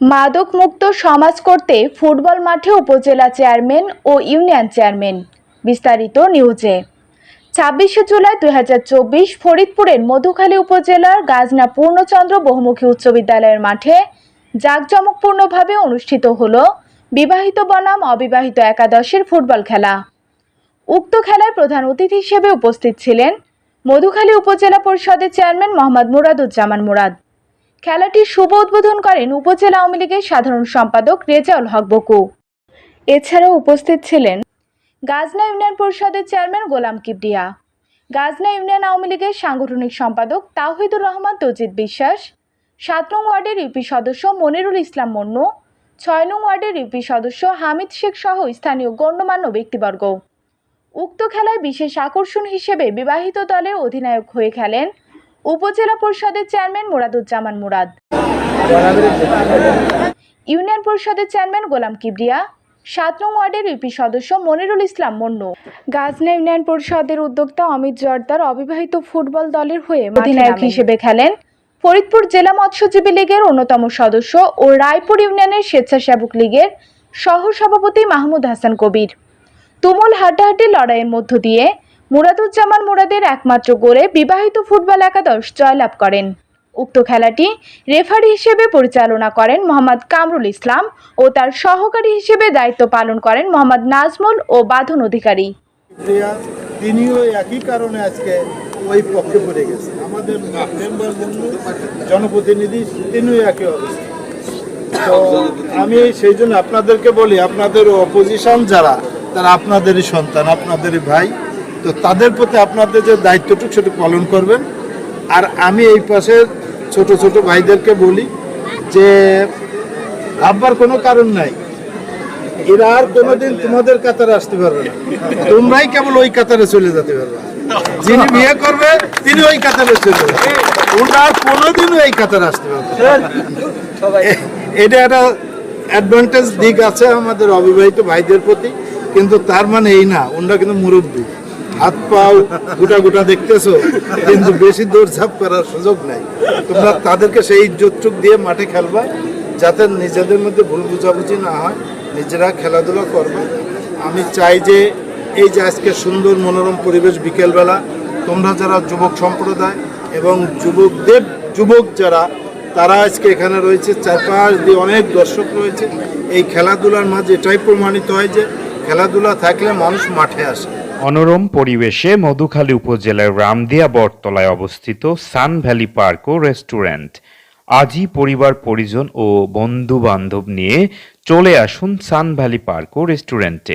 মাদক মুক্ত সমাজ করতে ফুটবল মাঠে উপজেলা চেয়ারম্যান ও ইউনিয়ন চেয়ারম্যান। বিস্তারিত নিউজে। ছাব্বিশে জুলাই দুই হাজার চব্বিশ ফরিদপুরের মধুখালী উপজেলার গাজনা পূর্ণচন্দ্র বহুমুখী উচ্চ বিদ্যালয়ের মাঠে জাঁকজমকপূর্ণভাবে অনুষ্ঠিত হল বিবাহিত বনাম অবিবাহিত একাদশের ফুটবল খেলা। উক্ত খেলায় প্রধান অতিথি হিসেবে উপস্থিত ছিলেন মধুখালী উপজেলা পরিষদের চেয়ারম্যান মোহাম্মদ মুরাদুজ্জামান মুরাদ। খেলাটির শুভ উদ্বোধন করেন উপজেলা আওয়ামী লীগের সাধারণ সম্পাদক রেজাউল হক বকু। এছাড়াও উপস্থিত ছিলেন গাজনা ইউনিয়ন পরিষদের চেয়ারম্যান গোলাম কিবরিয়া, গাজনা ইউনিয়ন আওয়ামী লীগের সাংগঠনিক সম্পাদক তাওহিদুর রহমান তজিদ বিশ্বাস, সাত নং ওয়ার্ডের ইউপি সদস্য মনিরুল ইসলাম মন্নু, ছয় নং ওয়ার্ডের ইউপি সদস্য হামিদ শেখ সহ স্থানীয় গণ্যমান্য ব্যক্তিবর্গ। উক্ত খেলায় বিশেষ আকর্ষণ হিসেবে বিবাহিত দলের অধিনায়ক হয়ে খেলেন উপজেলা পরিষদের চেয়ারম্যান মুরাদুজ্জামান মুরাদ। ইউনিয়ন পরিষদের চেয়ারম্যান গোলাম কিবরিয়া সাত নং ওয়ার্ডের ইউপি সদস্য মনিরুল ইসলাম মন্নু। গাজনা ইউনিয়ন পরিষদের উদ্যোক্তা অমিত জর্দার অবিবাহিত ফুটবল দলের হয়ে অধিনায়ক হিসেবে খেলেন। ফরিদপুর জেলা মৎস্যজীবী লীগের অন্যতম সদস্য ও রায়পুর ইউনিয়নের স্বেচ্ছাসেবক লীগের সহ সভাপতি মাহমুদ হাসান কবির। তুমুল হাড্ডাহাড্ডি লড়াইয়ের মধ্য দিয়ে মুরাদুজ্জামান মুরাদের একমাত্র গোলে বিবাহিত ফুটবল একাদশ জয়লাভ করেন। উক্ত খেলাটি রেফারি হিসেবে পরিচালনা করেন মোহাম্মদ কামরুল ইসলাম ও তার সহকারী হিসেবে দায়িত্ব পালন করেন মোহাম্মদ নাজমুল ও বাঁধন অধিকারী। তিনিও একই কারণে আজকে ওই পক্ষে পড়ে গেছে। আমাদের মেম্বার বন্ধু, জনপ্রতিনিধি, তিনিও একই অবস্থা। তো আমি সেই জন্য আপনাদেরকে বলি, আপনাদের অপোজিশন যারা, তারা আপনাদেরই সন্তান, আপনাদেরই ভাই। তো তাদের প্রতি আপনাদের যে দায়িত্বটুকু সেটা পালন করবেন। আর আমি এই পাশে ছোট ছোট ভাইদেরকে বলি যে, ভাববার কোনো কারণ নাই। এরা আর কোনোদিন তোমাদের কাতারে আসতে পারবে না। তোমরাই কেবল ওই কাতারে চলে যেতে পারবে। যিনি বিয়ে করবে, তিনি ওই কাতারে চলে যাবে। ওরা কোনোদিনও এই কাতারে আসতে পারবে এটা একটা অ্যাডভান্টেজ দিক আছে আমাদের অবিবাহিত ভাইদের প্রতি, কিন্তু তার মানে এই না, ওনারা কিন্তু মুরব্বী। হাত পাও, গোটা গোটা দেখতেছো, কিন্তু বেশি দৌড়ঝাঁপ করার সুযোগ নাই। তোমরা তাদেরকে সেই ইজ্জতটুক দিয়ে মাঠে খেলবা, যাতে নিজেদের মধ্যে ভুল বুঝাবুঝি না হয়। নিজেরা খেলাধুলা করবে। আমি চাই যে এই যে আজকে সুন্দর মনোরম পরিবেশ বিকেলবেলা, তোমরা যারা যুবক সম্প্রদায় এবং যুবকদের, যুবক যারা, তারা আজকে এখানে রয়েছে। চারপাশ দিয়ে অনেক দর্শক রয়েছে। এই খেলাধুলার মাঝে এটাই প্রমাণিত হয় যে খেলাধুলা থাকলে মানুষ মাঠে আসে। অনরম পরিবেশে মধুখালী উপজেলার রামদিয়া বটতলায় অবস্থিত সান ভ্যালি পার্ক ও রেস্টুরেন্ট। আজই পরিবার, পরিজন ও বন্ধু বান্ধব নিয়ে চলে আসুন সান ভ্যালি পার্ক ও রেস্টুরেন্টে।